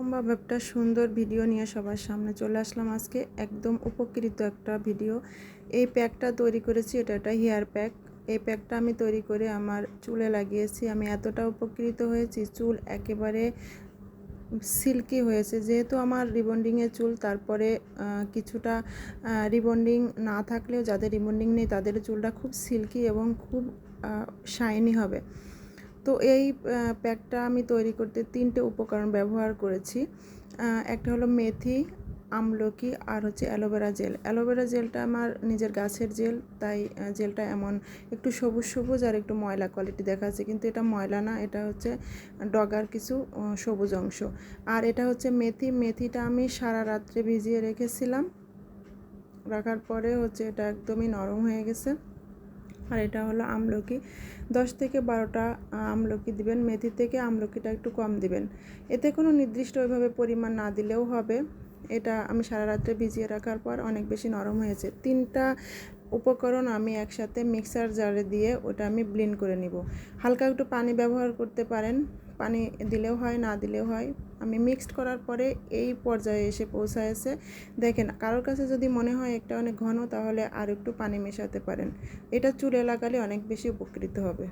সম্ভব একটা সুন্দর ভিডিও নিয়ে সবার সামনে চলে আসলাম আজকে। একদম উপকৃত একটা ভিডিও এই প্যাকটা তৈরি করেছি, এটা একটা হেয়ার প্যাক এই প্যাকটা আমি তৈরি করে আমার চুলে লাগিয়েছি। আমি এতটা উপকৃত হয়েছি, চুল একেবারে সিল্কি হয়েছে। যেহেতু আমার রিবন্ডিংয়ের চুল, তারপরে কিছুটা রিবন্ডিং না থাকলেও যাদের রিবন্ডিং নেই, তাদের চুলটা খুব সিল্কি এবং খুব শাইনি হবে। তো এই প্যাকটা আমি তৈরি করতে তিনটে উপকরণ ব্যবহার করেছি। একটা হলো মেথি, আমলকি আর হচ্ছে অ্যালোভেরা জেল। অ্যালোভেরা জেলটা আমার নিজের গাছের জেল, তাই জেলটা এমন একটু সবুজ সবুজ আর একটু ময়লা কোয়ালিটি দেখাচ্ছে। কিন্তু এটা ময়লা না, এটা হচ্ছে ডগার কিছু সবুজ অংশ। আর এটা হচ্ছে মেথি, মেথিটা আমি সারা রাত্রে ভিজিয়ে রেখেছিলাম। রাখার পরে হচ্ছে এটা একদমই নরম হয়ে গেছে। আর এটা হলো আমলকি। দশ থেকে বারোটা আমলকি দিবেন। মেথি থেকে আমলকিটা একটু কম দিবেন। এতে কোনো নির্দিষ্ট ওইভাবে পরিমাণ না দিলেও হবে। এটা আমি সারা রাত্রে ভিজিয়ে রাখার পর অনেক বেশি নরম হয়েছে। তিনটা উপকরণ আমি একসাথে মিক্সার জারে দিয়ে ওটা আমি ব্লেন্ড করে নিব। হালকা একটু পানি ব্যবহার করতে পারেন। পানি দিলেও হয়, না দিলেও হয়। আমি মিক্সড করার পরে এই পর্যায়ে এসে পৌঁছায়ছে দেখেন, কারোর কাছে যদি মনে হয় একটা অনেক ঘন, তাহলে আর একটু পানি মেশাতে পারেন। এটা চুলে লাগালে অনেক বেশি উপকৃত হবে।